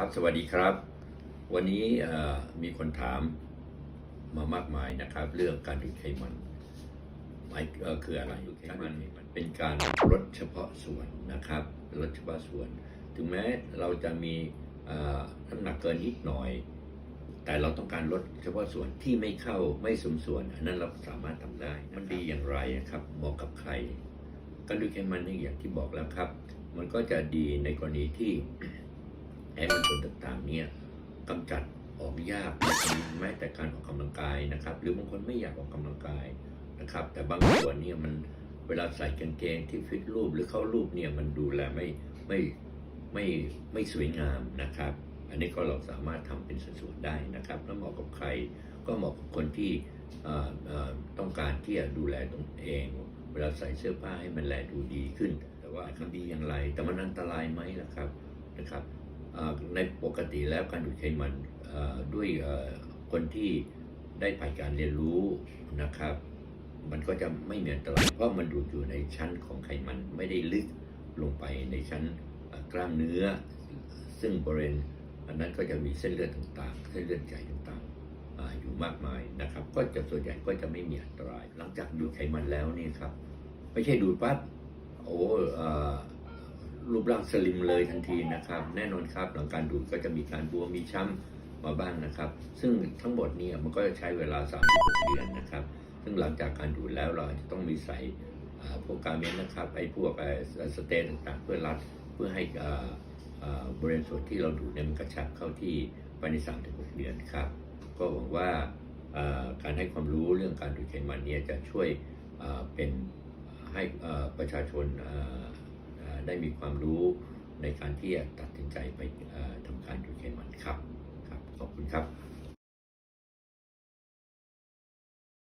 ครับสวัสดีครับ วันนี้เอ่อมีคนถามมามากมายนะครับ เรื่องการดูดไขมันหมายเอ่อคืออะไรดูดไขมันมันเป็นการลดเฉพาะส่วนนะครับลดเฉพาะส่วน ถึงแม้เราจะมีเอ่อน้ำหนักเกินนิดหน่อย แต่เราต้องการลดเฉพาะส่วนที่ไม่เข้าไม่สมส่วน อันนั้นเราสามารถทำได้มันดีอย่างไรนะครับเหมาะกับใครการดูดไขมันนี่อย่างที่บอกแล้วครับ มันก็จะดีในกรณีที่ ไอ้มันส่วต่างๆเนี่ยกำจัดออกยากแม้แต่การออกกำลังกายนะครับ หรือบางคนไม่อยากออกกำลังกายนะครับ แต่บางส่วนเนี่ยมันเวลาใส่กางเกงที่ฟิตรูปหรือเข้ารูปเนี่ยมันดูแลไม่ไม่ไม่ไม่สวยงามนะครับ อันนี้ก็เราสามารถทำเป็นส่วนได้นะครับ แล้วเหมาะกับใครก็เหมาะกับคนที่ต้องการที่จะดูแลตนเอง เวลาใส่เสื้อผ้าให้มันแลดูดีขึ้น แต่ว่าทำดีอย่างไร แต่มันอันตรายไหมล่ะครับนะครับ ในปกติแล้วการดูดไขมันด้วยคนที่ได้ผ่านการเรียนรู้นะครับ มันก็จะไม่มีอันตรายเพราะมันดูดอยู่ในชั้นของไขมันไม่ได้ลึกลงไปในชั้นกล้ามเนื้อ ซึ่งบริเวณอันนั้นก็จะมีเส้นเลือดต่างๆ เส้นเลือดใหญ่ต่างๆออยู่มากมายนะครับ ก็จะส่วนใหญ่ก็จะไม่มีอันตราย หลังจากดูดไขมันแล้วนี่ครับ ไม่ใช่ดูดปั๊บโอ้อ รูปร่างสลิมเลยทันทีนะครับ แน่นอนครับหลังการดูดก็จะมีการบวมมีช้ำมาบ้างนะครับ ซึ่งทั้งหมดเนี่ยมันก็จะใช้เวลา36เดือนนะครับ ซึ่งหลังจากการดูดแล้วเราจะต้องมีใส่พวกการเมนนะครับไอ้พวกเอ่อสเตนต่างๆ เพื่อรัดเพื่อให้บริเวณส่วนที่เราดูดเนี่ยมันกระชับเข้าที่ภายใน3-6เดือนครับ ก็หวังว่าการให้ความรู้เรื่องการดูดไขมันเนี่ยจะช่วยเป็นให้ประชาชน ได้มีความรู้ในการที่จะตัดสินใจไปทำการดูเคมันครับ